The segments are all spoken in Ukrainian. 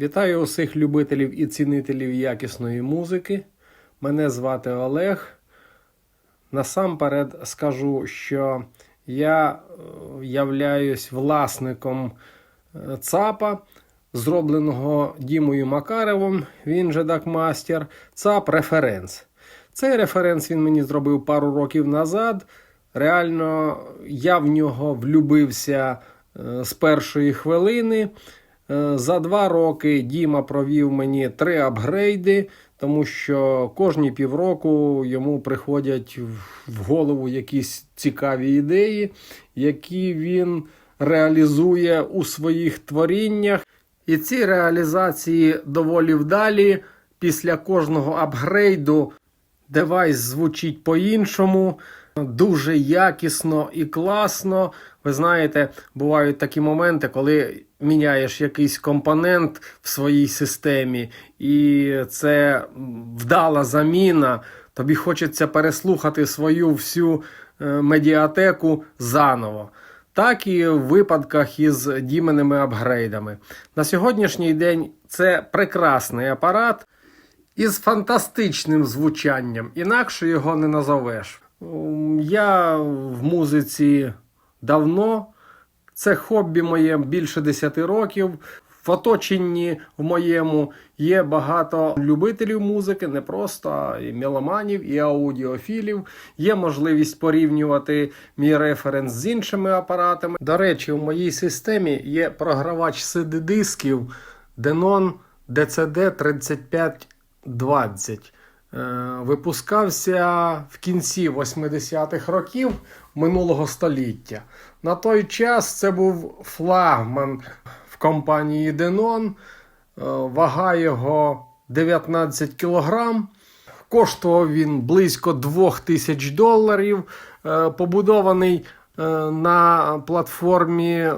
Вітаю усіх любителів і цінителів якісної музики. Мене звати Олег. Насамперед скажу, що я е, являюсь власником е, ЦАПа, зробленого Дімою Макаровим, він же Дакмастер. ЦАП референс. Цей референс він мені зробив пару років назад. Реально, я в нього влюбився е, з першої хвилини. Е, За два роки Діма провів мені три апгрейди, тому що кожні півроку йому приходять в- в голову якісь цікаві ідеї, які він реалізує у своїх творіннях. І ці реалізації доволі вдалі. Після кожного апгрейду девайс звучить по-іншому, дуже якісно і класно. Ви знаєте, бувають такі моменти, коли міняєш якийсь компонент в своїй системі, і це вдала заміна. Тобі хочеться переслухати свою всю е, медіатеку заново. Так і в випадках із діменими апгрейдами. На сьогоднішній день це прекрасний апарат із фантастичним звучанням, інакше його не назовеш. Я в музиці давно. Це хобі моє більше 10 років. В оточенні в моєму є багато любителів музики, не просто а і меломанів, і аудіофілів. Є можливість порівнювати мій референс з іншими апаратами. До речі, в моїй системі є програвач CD-дисків Denon DCD 3520. Е, Випускався в кінці 80-х років минулого століття. На той час це був флагман в компанії Denon. Е, Вага його 19 кілограм. Коштував він близько 2000 доларів. Е, Побудований на платформі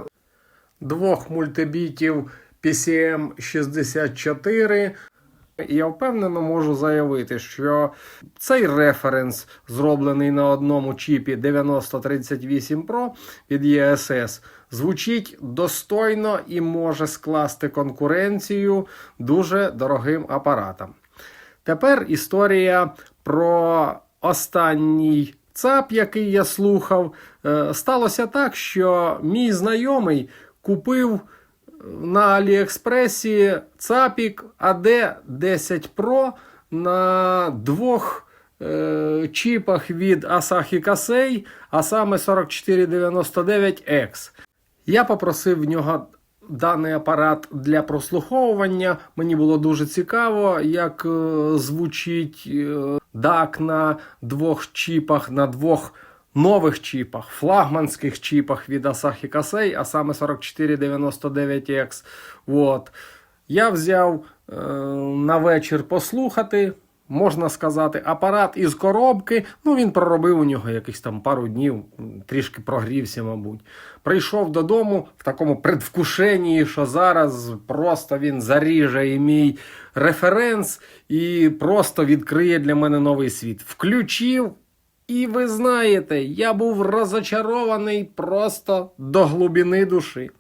двох мультибітів PCM 64. Я впевнено можу заявити, що цей референс, зроблений на одному чіпі 9038 Pro від ESS, звучить достойно і може скласти конкуренцію дуже дорогим апаратам. Тепер історія про останній ЦАП, який я слухав. Е, Сталося так, що мій знайомий купив на Аліекспресі ЦАПік AD10 Pro на двох е, чіпах від Asahi Kasei, а саме 4499X. Я попросив в нього даний апарат для прослуховування. Мені було дуже цікаво, як е, звучить е, DAC на двох чіпах, на двох нових чіпах, флагманських чіпах від Asahi Kasei, а саме 4499X. От. Я взяв е, на вечір послухати. Можна сказати, апарат із коробки. Ну, він проробив у нього якихось там пару днів, трішки прогрівся, мабуть. Прийшов додому в такому предвкушенні, що зараз просто він заріже і мій референс і просто відкриє для мене новий світ. Включив, і ви знаєте, я був розочарований просто до глибини душі.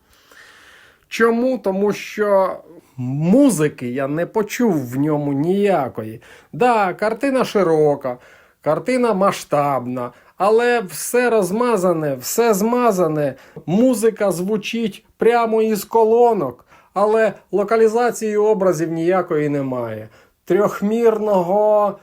Чому? Тому що музики я не почув в ньому ніякої. Да, картина широка, картина масштабна, але все розмазане, все змазане. Музика звучить прямо із колонок, але локалізації образів ніякої немає. Трьохмірного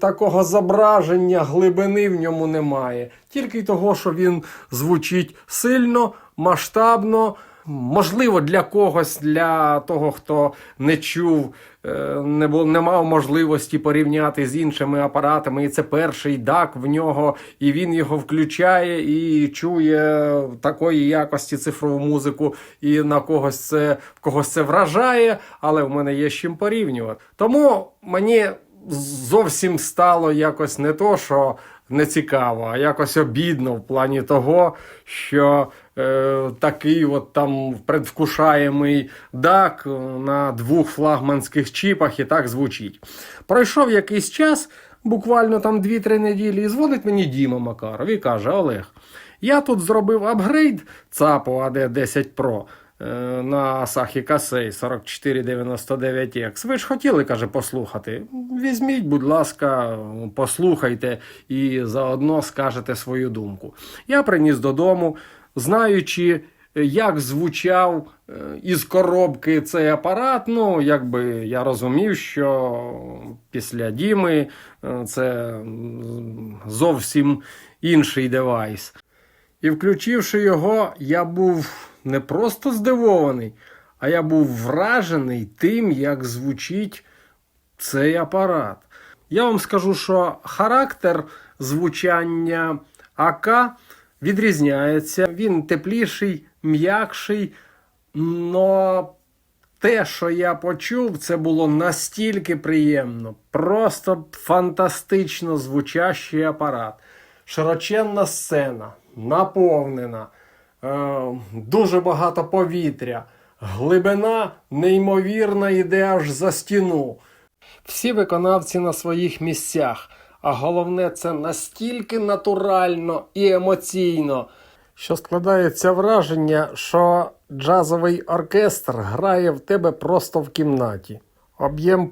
такого зображення глибини в ньому немає. Тільки того, що він звучить сильно, масштабно. Можливо, для когось, для того, хто не чув, е, не, бу- не мав можливості порівняти з іншими апаратами, і це перший DAC в нього, і він його включає і чує такої якості цифрову музику, і на когось це в когось це вражає, але в мене є з чим порівнювати. Тому мені зовсім стало якось не то, що не цікаво, а якось обідно в плані того, що е, такий от там предвкушаємий дак на двох флагманських чіпах і так звучить. Пройшов якийсь час, буквально там 2-3 неділі, і дзвонить мені Діма Макаров і каже: Олег, я тут зробив апгрейд ЦАПу AD10 Pro. Е, на Asahi Kasei 4499X. Ви ж хотіли, каже, послухати. Візьміть, будь ласка, послухайте і заодно скажете свою думку. Я приніс додому, знаючи, як звучав е, із коробки цей апарат. Ну, якби я розумів, що після Діми е, це зовсім інший девайс. І включивши його, я був не просто здивований, а я був вражений тим, як звучить цей апарат. Я вам скажу, що характер звучання АК відрізняється. Він тепліший, м'якший, но те, що я почув, це було настільки приємно, просто фантастично звучащий апарат. Широченна сцена, наповнена, дуже багато повітря, глибина неймовірна йде аж за стіну. Всі виконавці на своїх місцях, а головне, це настільки натурально і емоційно, що складається враження, що джазовий оркестр грає в тебе просто в кімнаті. Об'єм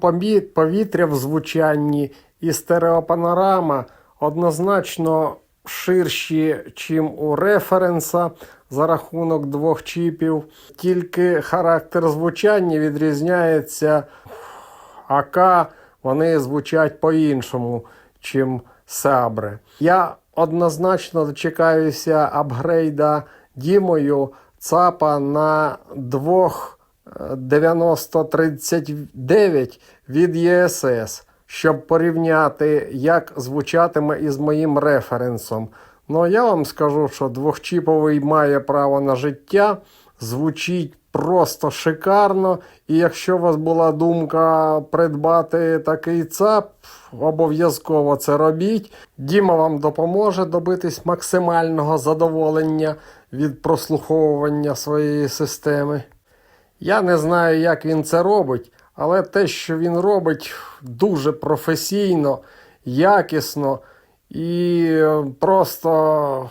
повітря в звучанні і стереопанорама однозначно ширші, чим у референса за рахунок двох чіпів. Тільки характер звучання відрізняється АК вони звучать по-іншому, чим Сабри. Я однозначно дочекаюся апгрейда Дімою ЦАПа на 2.9039 від ЄСС, щоб порівняти, як звучатиме із моїм референсом. Ну, я вам скажу, що двохчіповий має право на життя, звучить просто шикарно. І якщо у вас була думка придбати такий ЦАП, обов'язково це робіть. Діма вам допоможе добитись максимального задоволення від прослуховування своєї системи. Я не знаю, як він це робить, але те, що він робить, дуже професійно, якісно і е, просто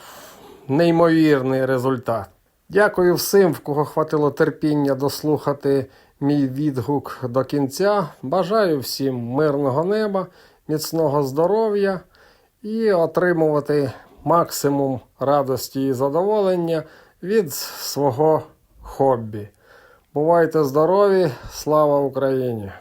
неймовірний результат. Дякую всім, в кого хватило терпіння дослухати мій відгук до кінця. Бажаю всім мирного неба, міцного здоров'я і отримувати максимум радості і задоволення від свого хобі. Бувайте здорові! Слава Україні!